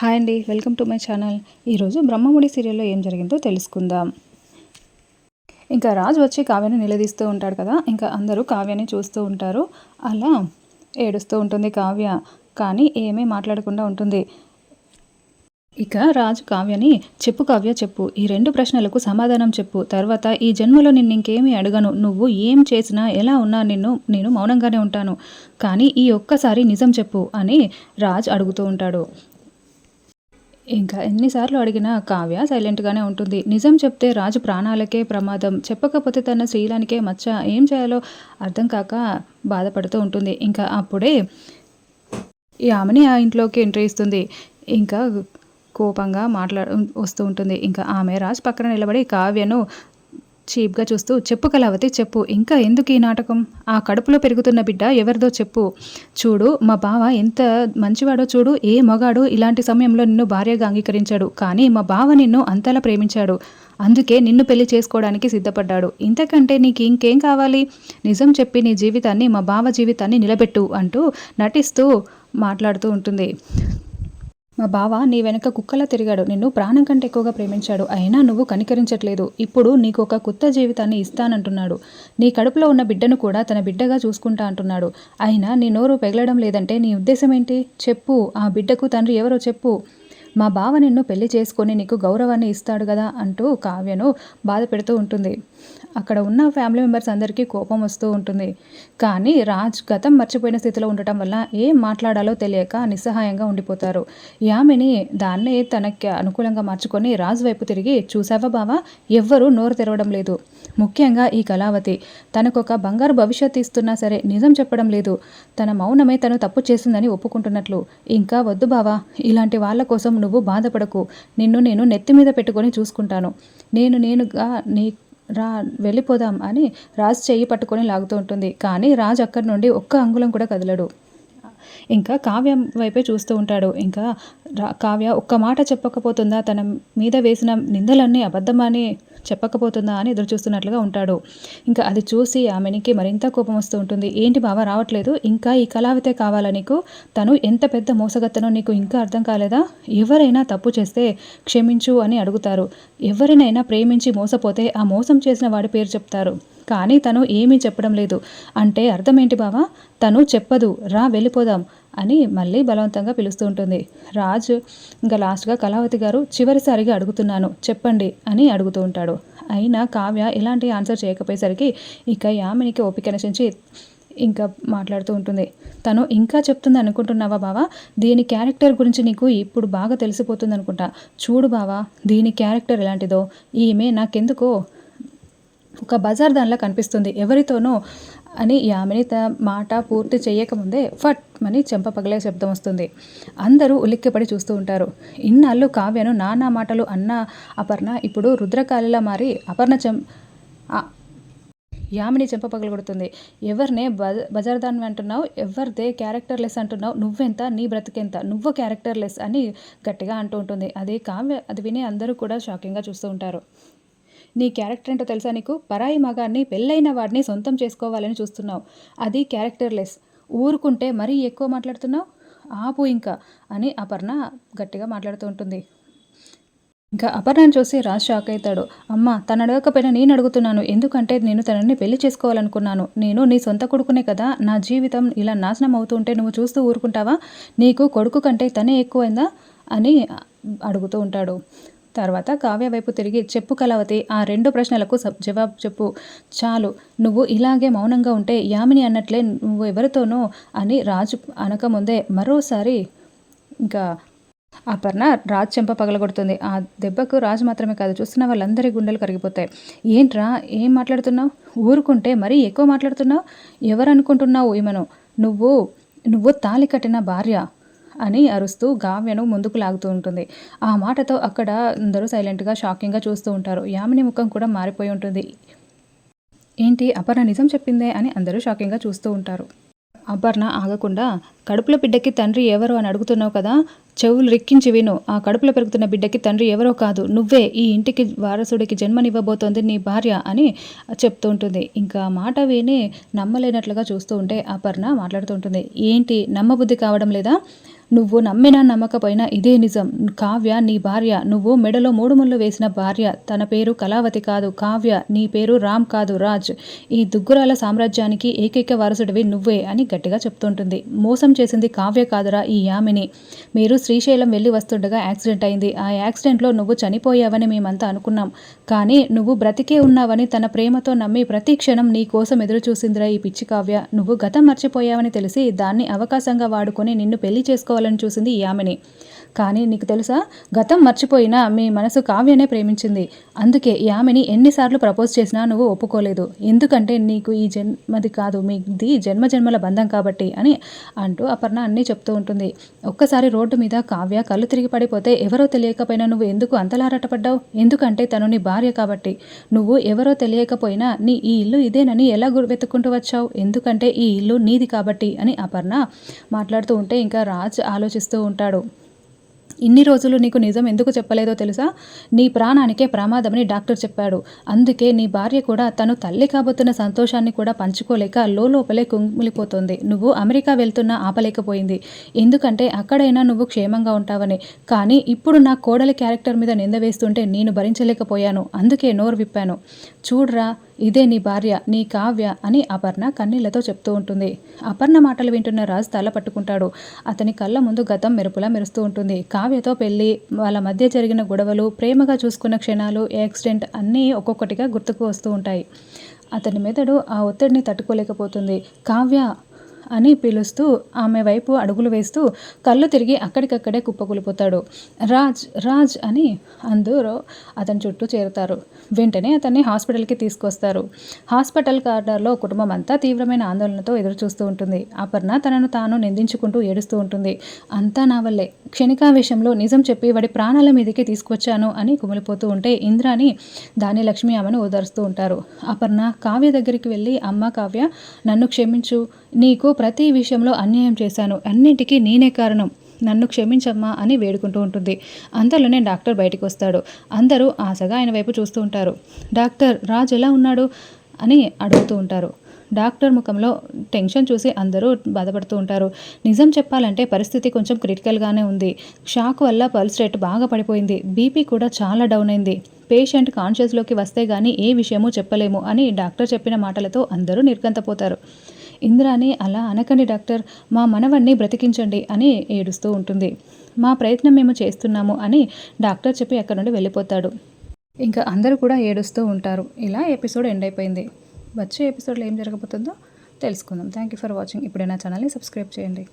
Hi అండి welcome to my channel. ఈరోజు బ్రహ్మముడి సీరియల్లో ఏం జరిగిందో తెలుసుకుందాం. ఇంకా రాజు వచ్చి కావ్యని నిలదీస్తూ ఉంటాడు కదా ఇంకా అందరూ కావ్యని చూస్తూ ఉంటారు. అలా ఏడుస్తూ ఉంటుంది కావ్య కానీ ఏమీ మాట్లాడకుండా ఉంటుంది. ఇక రాజు కావ్యని చెప్పు కావ్య చెప్పు. ఈ రెండు ప్రశ్నలకు సమాధానం చెప్పు. తర్వాత ఈ జన్మలో నిన్ను ఇంకేమీ అడగను. నువ్వు ఏం చేసినా ఎలా ఉన్నా నిన్ను నేను మౌనంగానే ఉంటాను. కానీ ఈ ఒక్కసారి నిజం చెప్పు అని రాజ్ అడుగుతూ ఉంటాడు. ఇంకా ఎన్నిసార్లు అడిగినా కావ్య సైలెంట్గానే ఉంటుంది. నిజం చెప్తే రాజు ప్రాణాలకే ప్రమాదం. చెప్పకపోతే తన శ్రీలానికే మచ్చ. ఏం చేయాలో అర్థం కాక బాధపడుతూ ఉంటుంది. ఇంకా అప్పుడే ఈ ఆమెని ఆ ఇంట్లోకి ఎంట్రీ ఇస్తుంది. ఇంకా కోపంగా మాట్లాడు వస్తూ ఉంటుంది. ఇంకా ఆమె రాజు పక్కన నిలబడి కావ్యను చీప్గా చూస్తూ చెప్పు కళావతి చెప్పు. ఇంకా ఎందుకు ఈ నాటకం? ఆ కడుపులో పెరుగుతున్న బిడ్డ ఎవరిదో చెప్పు. చూడు మా బావ ఎంత మంచివాడో చూడు. ఏ మగాడు ఇలాంటి సమయంలో నిన్ను భార్యగా అంగీకరించాడు. కానీ మా బావ నిన్ను అంతలా ప్రేమించాడు. అందుకే నిన్ను పెళ్ళి చేసుకోవడానికి సిద్ధపడ్డాడు. ఇంతకంటే నీకు ఇంకేం కావాలి? నిజం చెప్పి నీ జీవితాన్ని మా బావ జీవితాన్ని నిలబెట్టు అంటూ నటిస్తూ మాట్లాడుతూ ఉంటుంది. మా బావ నీ వెనక కుక్కలా తిరిగాడు. నిన్ను ప్రాణం కంటే ఎక్కువగా ప్రేమించాడు. అయినా నువ్వు కనికరించట్లేదు. ఇప్పుడు నీకు ఒక కొత్త జీవితాన్ని ఇస్తానంటున్నాడు. నీ కడుపులో ఉన్న బిడ్డను కూడా తన బిడ్డగా చూసుకుంటా అంటున్నాడు. అయినా నీ నోరు పెగలడం లేదంటే నీ ఉద్దేశం ఏంటి చెప్పు. ఆ బిడ్డకు తండ్రి ఎవరో చెప్పు. మా బావ నిన్ను పెళ్ళి చేసుకొని నీకు గౌరవాన్ని ఇస్తాడు కదా అంటూ కావ్యను బాధ పెడుతూ ఉంటుంది. అక్కడ ఉన్న ఫ్యామిలీ మెంబర్స్ అందరికీ కోపం వస్తూ ఉంటుంది. కానీ రాజ్ గతం మర్చిపోయిన స్థితిలో ఉండటం వల్ల ఏం మాట్లాడాలో తెలియక నిస్సహాయంగా ఉండిపోతారు. యామిని దాన్నే తనకి అనుకూలంగా మార్చుకొని రాజు వైపు తిరిగి చూసావా బావా? ఎవ్వరూ నోరు తెరవడం లేదు. ముఖ్యంగా ఈ కళావతి. తనకొక బంగారు భవిష్యత్తు ఇస్తున్నా సరే నిజం చెప్పడం లేదు. తన మౌనమే తను తప్పు చేసిందని ఒప్పుకుంటున్నట్లు. ఇంకా వద్దు బావా ఇలాంటి వాళ్ళ కోసం నువ్వు బాధపడకు. నిన్ను నేను నెత్తి మీద పెట్టుకొని చూసుకుంటాను. నేను నేనుగా నీ రా వెళ్ళిపోదాం అని రాజ్ చెయ్యి పట్టుకొని లాగుతూ ఉంటుంది. కానీ రాజు అక్కడి నుండి ఒక్క అంగుళం కూడా కదలడు. ఇంకా కావ్య వైపే చూస్తూ ఉంటాడు. ఇంకా కావ్య ఒక్క మాట చెప్పకపోతుందా? తన మీద వేసిన నిందలన్నీ అబద్ధమని చెప్పకపోతుందా అని ఎదురు చూస్తున్నట్లుగా ఉంటాడు. ఇంకా అది చూసి ఆమెనికి మరింత కోపం వస్తూ ఉంటుంది. ఏంటి బావ రావట్లేదు. ఇంకా ఈ కళావితే కావాలా నీకు? తను ఎంత పెద్ద మోసగత్తనో నీకు ఇంకా అర్థం కాలేదా? ఎవరైనా తప్పు చేస్తే క్షమించు అని అడుగుతారు. ఎవరినైనా ప్రేమించి మోసపోతే ఆ మోసం చేసిన వాడి పేరు చెప్తారు. కానీ తను ఏమీ చెప్పడం లేదు. అంటే అర్థం ఏంటి బావా? తను చెప్పదు. రా వెళ్ళిపోదాం అని మళ్ళీ బలవంతంగా పిలుస్తూ ఉంటుంది. రాజు ఇంకా లాస్ట్గా కళావతి గారు చివరిసారిగా అడుగుతున్నాను. చెప్పండి అని అడుగుతూ ఉంటాడు. అయినా కావ్య ఎలాంటి ఆన్సర్ చేయకపోయేసరికి ఇక యామినికి ఓపిక నశించి ఇంకా మాట్లాడుతూ ఉంటుంది. తను ఇంకా చెప్తుంది అనుకుంటున్నావా బావా? దీని క్యారెక్టర్ గురించి నీకు ఇప్పుడు బాగా తెలిసిపోతుంది అనుకుంటా చూడు బావా దీని క్యారెక్టర్ ఎలాంటిదో. ఈమె నాకెందుకో ఒక బజార్ దానిలా కనిపిస్తుంది. ఎవరితోనో అని యామిని త మాట పూర్తి చేయకముందే ఫట్ అని చెంప పగలే శబ్దం వస్తుంది. అందరూ ఉలిక్కిపడి చూస్తూ ఉంటారు. ఇన్నాళ్ళు కావ్యను నానా మాటలు అన్న అపర్ణ ఇప్పుడు రుద్రకాలిలా మారి అపర్ణ చెం యామిని చెంప పగలగొడుతుంది. ఎవరినే బజ బజార్దాన్ని అంటున్నావు? ఎవరిదే క్యారెక్టర్ లెస్ అంటున్నావు? నువ్వెంత? నీ బ్రతికెంత? నువ్వు క్యారెక్టర్ లెస్ అని గట్టిగా అంటూ ఉంటుంది. అది కావ్య అది విని అందరూ కూడా షాకింగ్గా చూస్తూ ఉంటారు. నీ క్యారెక్టర్ ఏంటో తెలుసా నీకు? పరాయి మగాన్ని పెళ్ళైన వాడిని సొంతం చేసుకోవాలని చూస్తున్నావు. అది క్యారెక్టర్లెస్. ఊరుకుంటే మరీ ఎక్కువ మాట్లాడుతున్నావు? ఆపు ఇంకా అని అపర్ణ గట్టిగా మాట్లాడుతూ ఉంటుంది. ఇంకా అపర్ణను చూసి రాజ్ షాక్ అవుతాడు. అమ్మ తను అడగకపోయినా నేను అడుగుతున్నాను. ఎందుకంటే నేను తనని పెళ్ళి చేసుకోవాలనుకున్నాను. నేను నీ సొంత కొడుకునే కదా. నా జీవితం ఇలా నాశనం అవుతుంటే నువ్వు చూస్తూ ఊరుకుంటావా? నీకు కొడుకు కంటే తనే ఎక్కువైందా? అని అడుగుతూ ఉంటాడు. తర్వాత కావ్య వైపు తిరిగి చెప్పు కలవతి ఆ రెండు ప్రశ్నలకు జవాబు చెప్పు. చాలు. నువ్వు ఇలాగే మౌనంగా ఉంటే యామిని అన్నట్లే నువ్వు ఎవరితోనో అని రాజు అనకముందే మరోసారి ఇంకా అపర్ణ రాజు చెంప పగలగొడుతుంది. ఆ దెబ్బకు రాజు మాత్రమే కాదు చూస్తున్న వాళ్ళందరి గుండెలు కరిగిపోతాయి. ఏంట్రా ఏం మాట్లాడుతున్నావు? ఊరుకుంటే మరీ ఎక్కువ మాట్లాడుతున్నావు? ఎవరు అనుకుంటున్నావు ఈమెను నువ్వు నువ్వు తాలి కట్టిన భార్య. అని అరుస్తూ గావ్యను ముందుకు లాగుతూ ఉంటుంది. ఆ మాటతో అక్కడ అందరూ సైలెంట్గా షాకింగ్గా చూస్తూ ఉంటారు. యామిని ముఖం కూడా మారిపోయి ఉంటుంది. ఏంటి అపర్ణ నిజం చెప్పిందే అని అందరూ షాకింగ్గా చూస్తూ ఉంటారు. అపర్ణ ఆగకుండా కడుపులో బిడ్డకి తండ్రి ఎవరు అని అడుగుతున్నావు కదా? చెవులు రిక్కించి విను. ఆ కడుపులో పెరుగుతున్న బిడ్డకి తండ్రి ఎవరో కాదు. నువ్వే ఈ ఇంటికి వారసుడికి జన్మనివ్వబోతోంది నీ భార్య అని చెప్తూ ఉంటుంది. ఇంకా మాట విని నమ్మలేనట్లుగా చూస్తూ ఉంటే అపర్ణ మాట్లాడుతూ ఉంటుంది. ఏంటి నమ్మబుద్ధి కావడం లేదా? నువ్వు నమ్మినా నమ్మకపోయినా ఇదే నిజం. కావ్య నీ భార్య నువ్వు మెడలో మూడు ముళ్ళు వేసిన భార్య తన పేరు కళావతి కాదు. కావ్య నీ పేరు రామ్ కాదు రాజ్. ఈ దుగ్గురాల సామ్రాజ్యానికి ఏకైక వారసుడివి నువ్వే అని గట్టిగా చెప్తుంటుంది. మోసం చేసింది కావ్య కాదురా ఈ యామిని. మీరు శ్రీశైలం వెళ్ళి వస్తుండగా యాక్సిడెంట్ అయింది. ఆ యాక్సిడెంట్లో నువ్వు చనిపోయావని మేమంతా అనుకున్నాం. కానీ నువ్వు బ్రతికే ఉన్నావని తన ప్రేమతో నమ్మి ప్రతి క్షణం నీ కోసం ఎదురుచూసిందిరా ఈ పిచ్చి కావ్య. నువ్వు గతం మర్చిపోయావని తెలిసి దాన్ని అవకాశంగా వాడుకొని నిన్ను పెళ్ళి చేసుకోవాలని చూసింది యామిని కానీ నీకు తెలుసా? గతం మర్చిపోయినా మీ మనసు కావ్యనే ప్రేమించింది. అందుకే యామిని ఎన్నిసార్లు ప్రపోజ్ చేసినా నువ్వు ఒప్పుకోలేదు. ఎందుకంటే నీకు ఈ జన్మది కాదు మీది జన్మ జన్మల బంధం కాబట్టి అని అంటూ అపర్ణ అన్నీ చెప్తూ ఉంటుంది. ఒక్కసారి రోడ్డు మీద కావ్య కళ్ళు తిరిగి పడిపోతే ఎవరో తెలియకపోయినా నువ్వు ఎందుకు అంతలారటపడ్డావు ఎందుకంటే తను నీ భార్య కాబట్టి. నువ్వు ఎవరో తెలియకపోయినా నీ ఈ ఇల్లు ఇదేనని ఎలా వెతుక్కుంటూ వచ్చావు? ఎందుకంటే ఈ ఇల్లు నీది కాబట్టి అని అపర్ణ మాట్లాడుతూ ఉంటే ఇంకా రాజ్ ఆలోచిస్తూ ఉంటాడు. ఇన్ని రోజులు నీకు నిజం ఎందుకు చెప్పలేదో తెలుసా? నీ ప్రాణానికే ప్రమాదమని డాక్టర్ చెప్పాడు. అందుకే నీ భార్య కూడా తను తల్లి కాబోతున్న సంతోషాన్ని కూడా పంచుకోలేక లోపలే కుంగిలిపోతుంది నువ్వు అమెరికా వెళ్తున్నా ఆపలేకపోయింది. ఎందుకంటే అక్కడైనా నువ్వు క్షేమంగా ఉంటావని. కానీ ఇప్పుడు నా కోడలి క్యారెక్టర్ మీద నింద వేస్తుంటే నేను భరించలేకపోయాను. అందుకే నోరు విప్పాను. చూడ్రా ఇదే నీ భార్య నీ కావ్య అని అపర్ణ కన్నీళ్ళతో చెప్తూ ఉంటుంది. అపర్ణ మాటలు వింటున్న రాజు తల పట్టుకుంటాడు. అతని కళ్ళ ముందు గతం మెరుపులా మెరుస్తూ ఉంటుంది. కావ్యతో పెళ్ళి వాళ్ళ మధ్య జరిగిన గొడవలు ప్రేమగా చూసుకున్న క్షణాలు యాక్సిడెంట్ అన్నీ ఒక్కొక్కటిగా గుర్తుకు వస్తూ ఉంటాయి. అతని మెదడు ఆ ఒత్తిడిని తట్టుకోలేకపోతుంది. కావ్య అని పిలుస్తూ ఆమె వైపు అడుగులు వేస్తూ కళ్ళు తిరిగి అక్కడికక్కడే కుప్పకూలిపోతాడు. రాజ్ రాజ్ అని అందరూ అతని చుట్టూ చేరుతారు. వెంటనే అతన్ని హాస్పిటల్కి తీసుకొస్తారు. హాస్పిటల్ కార్డర్లో కుటుంబం అంతా తీవ్రమైన ఆందోళనతో ఎదురు చూస్తూ ఉంటుంది. అపర్ణ తనను తాను నిందించుకుంటూ ఏడుస్తూ ఉంటుంది. అంతా నా వల్లే. క్షణికావేశంలో నిజం చెప్పి వాడి ప్రాణాల మీదకి తీసుకొచ్చాను అని కుమిలిపోతూ ఉంటే ఇంద్రాని దాని లక్ష్మి ఆమెను ఓదారుస్తూ ఉంటారు. అపర్ణ కావ్య దగ్గరికి వెళ్ళి అమ్మ కావ్య నన్ను క్షమించు నీకు ప్రతి విషయంలో అన్యాయం చేశాను అన్నింటికీ నేనే కారణం నన్ను క్షమించమ్మా అని వేడుకుంటూ ఉంటుంది. అంతలోనే డాక్టర్ బయటకు వస్తాడు. అందరూ ఆశగా ఆయన వైపు చూస్తూ ఉంటారు. డాక్టర్ రాజు ఎలా ఉన్నాడు? అని అడుగుతూ ఉంటారు. డాక్టర్ ముఖంలో టెన్షన్ చూసి అందరూ బాధపడుతూ ఉంటారు. నిజం చెప్పాలంటే పరిస్థితి కొంచెం క్రిటికల్గానే ఉంది. షాక్ వల్ల పల్స్ రేట్ బాగా పడిపోయింది. బీపీ కూడా చాలా డౌన్ అయింది. పేషెంట్ కాన్షియస్లోకి వస్తే కానీ ఏ విషయమూ చెప్పలేము అని డాక్టర్ చెప్పిన మాటలతో అందరూ నిర్గంతపోతారు ఇంద్రాని అలా అనకండి డాక్టర్. మా మనవన్ని బ్రతికించండి అని ఏడుస్తూ ఉంటుంది. మా ప్రయత్నం మేము చేస్తున్నాము అని డాక్టర్ చెప్పి అక్కడ నుండి వెళ్ళిపోతాడు. ఇంకా అందరూ కూడా ఏడుస్తూ ఉంటారు. ఇలా ఎపిసోడ్ ఎండ్ అయిపోయింది. వచ్చే ఎపిసోడ్లో ఏం జరగబోతుందో తెలుసుకుందాం. థ్యాంక్ యూ ఫర్ వాచింగ్ ఇప్పుడైనా ఛానల్ని సబ్స్క్రైబ్ చేయండి.